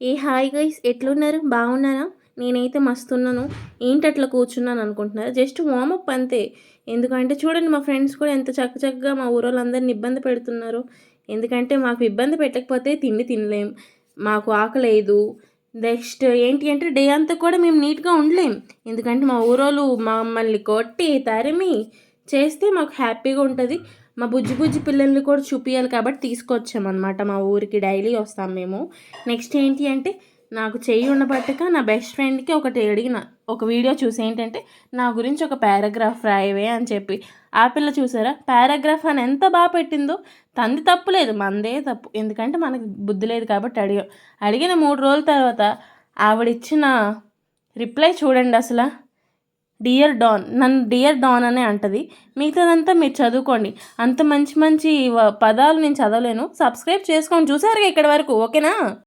ఏ hi guys ఎట్లున్నారు? బాగున్నారా? నేనైతే మస్తున్నాను. ఏంటి అట్లా కూర్చున్నాను అనుకుంటున్నారు? జస్ట్ వామప్ అంతే. ఎందుకంటే చూడండి మా ఫ్రెండ్స్ కూడా ఎంత చక్క చక్కగా మా ఊరోళ్ళందరిని ఇబ్బంది పెడుతున్నారు. ఎందుకంటే మాకు ఇబ్బంది పెట్టకపోతే తిండి తినలేం. మాకు ఆకలేదు. నెక్స్ట్ ఏంటి అంటే డే అంతా కూడా మేము నీట్గా ఉండలేం. ఎందుకంటే మా ఊరోళ్ళు మమ్మల్ని కొట్టి తరిమి చేస్తే మాకు హ్యాపీగా ఉంటుంది. మా బుజ్జి బుజ్జి పిల్లల్ని కూడా చూపించాలి కాబట్టి తీసుకొచ్చామన్నమాట. మా ఊరికి డైలీ వస్తాం మేము. నెక్స్ట్ ఏంటి అంటే నాకు చెయ్యి ఉండబట్టక నా బెస్ట్ ఫ్రెండ్కి ఒకటి అడిగిన ఒక వీడియో చూసి ఏంటంటే నా గురించి ఒక పారాగ్రాఫ్ రాయవే అని చెప్పి. ఆ పిల్ల చూసారా? పారాగ్రాఫ్ అని ఎంత బాగా పెట్టిందో. తంది తప్పు లేదు మందే తప్పు. ఎందుకంటే మనకు బుద్ధి లేదు కాబట్టి అడిగా. అడిగిన మూడు రోజుల తర్వాత ఆవిడిచ్చిన రిప్లై చూడండి అసలు. డియర్ డాన్ నన్ను డియర్ డాన్ అనే అంటది. మిగతాదంతా మీరు చదువుకోండి. అంత మంచి మంచి పదాలు నేను చదవలేను. సబ్స్క్రైబ్ చేసుకోండి. చూసారుగా ఇక్కడ వరకు. ఓకేనా?